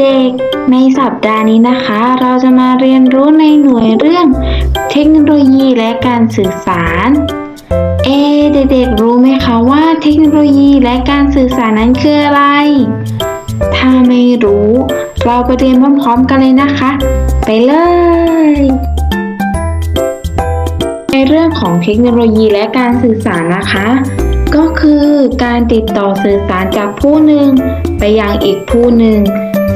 เด็กๆ ในสัปดาห์นี้นะคะ เราจะมาเรียนรู้ในหน่วยเรื่องเทคโนโลยีและการสื่อสาร เอเด็กๆ รู้ไหมคะว่าเทคโนโลยีและการสื่อสารนั้นคืออะไร ถ้าไม่รู้ เราไปเรียนพร้อมๆกันเลยนะคะ ไปเลยในเรื่องของเทคโนโลยีและการสื่อสารนะคะ ก็คือการติดต่อสื่อสารจากผู้หนึ่งไปยังอีกผู้หนึ่ง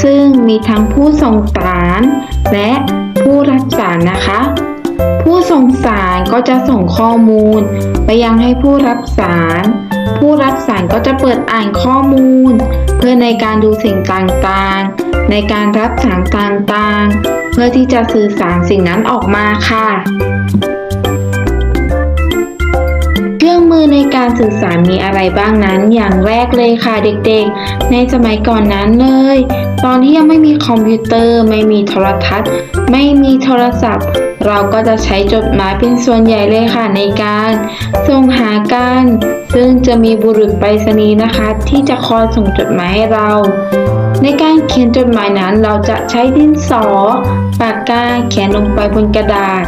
ซึ่งมีทั้งผู้ส่งสารและผู้รับสารนะคะ ผู้ส่งสารก็จะส่งข้อมูล ไปยังให้ผู้รับสาร ผู้รับสารก็จะเปิดอ่านข้อมูล เพื่อในการดูสิ่งต่างๆ ในการรับสารต่างๆ เพื่อที่จะสื่อสารสิ่งนั้นออกมาค่ะ มือในการสื่อสารมีอะไรบ้างนั้น อย่างแรกเลยค่ะเด็กๆ ในสมัยก่อนนั้นเลย ตอนที่ยังไม่มีคอมพิวเตอร์ ไม่มีโทรทัศน์ ไม่มีโทรศัพท์ เราก็จะใช้จดหมายเป็นส่วนใหญ่เลยค่ะในการส่งหากัน ซึ่งจะมีบุรุษไปรษณีย์นะคะ ที่จะคอยส่งจดหมายให้เรา ในการเขียนจดหมายนั้นเราจะใช้ดินสอ ปากกาเขียนลงไปบนกระดาษ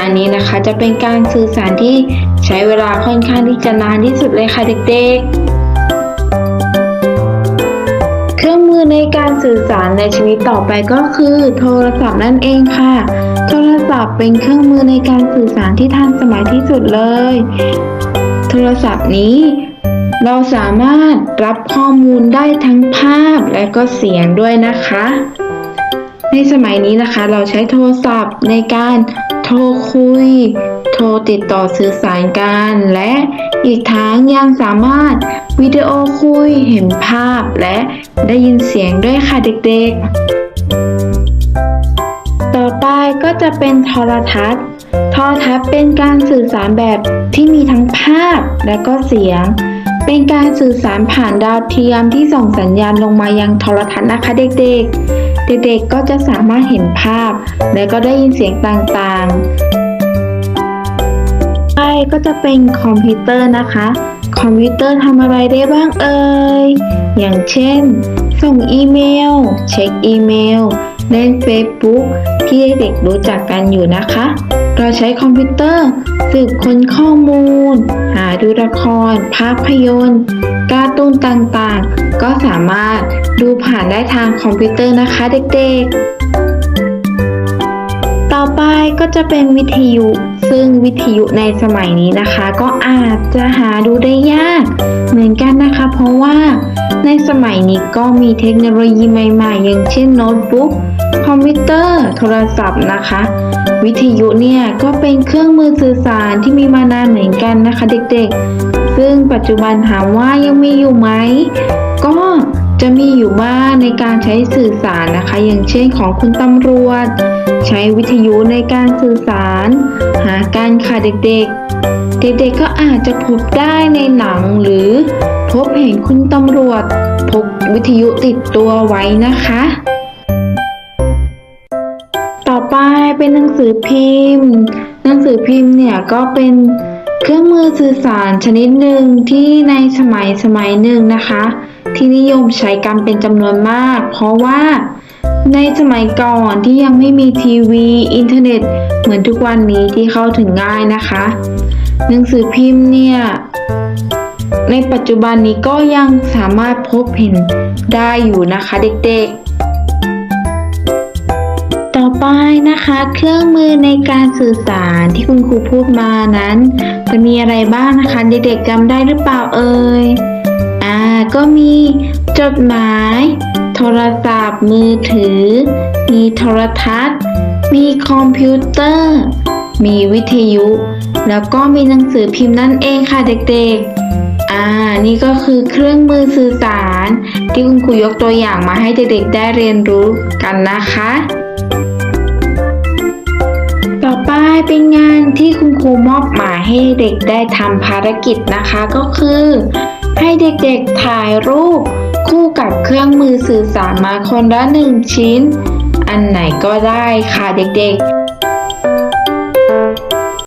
อันนี้นะคะจะเป็นการสื่อสารที่ใช้เวลาค่อนข้างที่จะนานที่สุดเลยค่ะเด็กๆเครื่องมือในการสื่อสารในชีวิตต่อไปก็คือโทรศัพท์นั่นเองค่ะ เป็นเครื่องมือในการสื่อสารที่ทันสมัยที่สุดเลย โทรศัพท์นี้ เราสามารถรับข้อมูลได้ทั้งภาพและก็เสียงด้วยนะคะ ในสมัยนี้นะคะ เราใช้โทรศัพท์ในการโทรคุย โทรติดต่อสื่อสารกัน และอีกทั้งยังสามารถวิดีโอคุยเห็นภาพและได้ยินเสียงด้วยค่ะเด็กๆ ก็จะเป็นโทรทัศน์โทรทัศน์เป็นการสื่อสารแบบที่มีทั้งภาพและก็เสียง เป็นการสื่อสารผ่านดาวเทียมที่ส่งสัญญาณลงมายังโทรทัศน์นะคะเด็กๆ เด็กๆก็จะสามารถเห็นภาพ และก็ได้ยินเสียงต่างๆไปก็จะเป็นคอมพิวเตอร์นะคะ คอมพิวเตอร์ทำอะไรได้บ้างเอ่ย อย่างเช่น ส่งอีเมล เช็คอีเมล เล่น Facebook ที่เด็กรู้จักกันอยู่นะคะ เราใช้คอมพิวเตอร์ สืบค้นข้อมูล หาดูละคร ภาพยนตร์ การ์ตูนต่างๆ ก็สามารถดูผ่านได้ทางคอมพิวเตอร์นะคะเด็กๆ ไปก็จะเป็นวิทยุ ซึ่งวิทยุในสมัยนี้นะคะ ก็อาจจะหาดูได้ยาก เหมือนกันนะคะ เพราะว่าในสมัยนี้ก็มีเทคโนโลยีใหม่ ๆ อย่างเช่นโน้ตบุ๊กคอมพิวเตอร์ โทรศัพท์นะคะ วิทยุเนี่ยก็เป็นเครื่องมือสื่อสารที่มีมานานเหมือนกันนะคะ เด็กๆ ซึ่งปัจจุบันถามว่ายังมีอยู่ไหมก็ จะมีอยู่บ้างในการใช้สื่อสารนะคะ อย่างเช่นของคุณตำรวจ ใช้วิทยุในการสื่อสาร หาการค่ะเด็กๆ เด็กๆก็อาจจะพบได้ในหนังหรือพบเห็นคุณตำรวจพกวิทยุติดตัวไว้นะคะ ต่อไปเป็นหนังสือพิมพ์ หนังสือพิมพ์เนี่ยก็เป็นเครื่องมือสื่อสารชนิดหนึ่งที่ในสมัยสมัยหนึ่งนะคะ ที่นิยมใช้กันเป็นจำนวนมาก เพราะว่า ในสมัยก่อนที่ยังไม่มีทีวี อินเทอร์เน็ต เหมือนทุกวันนี้ที่เข้าถึงง่ายนะคะ หนังสือพิมพ์เนี่ยในปัจจุบันนี้ก็ยังสามารถพบเห็นได้อยู่นะคะเด็กๆ ต่อไปนะคะ เครื่องมือในการสื่อสารที่คุณครูพูดมานั้น จะมีอะไรบ้างนะคะ เด็กๆจำได้หรือเปล่าเอ่ยอ่า ก็มีจดหมาย โทรศัพท์มือถือ มีโทรทัศน์ มีคอมพิวเตอร์ มีวิทยุ แล้วก็มีหนังสือพิมพ์นั่นเองค่ะเด็กๆ อ่า นี่ก็คือเครื่องมือสื่อสาร ที่คุณครูยกตัวอย่างมาให้เด็กๆได้เรียนรู้กันนะคะต่อไปเป็นงานที่คุณครูมอบหมายให้เด็กได้ทำภารกิจนะคะก็คือ ให้เด็กๆถ่ายรูป คู่กับเครื่องมือสื่อสารมาคนละหนึ่งชิ้น อันไหนก็ได้ค่ะเด็กๆ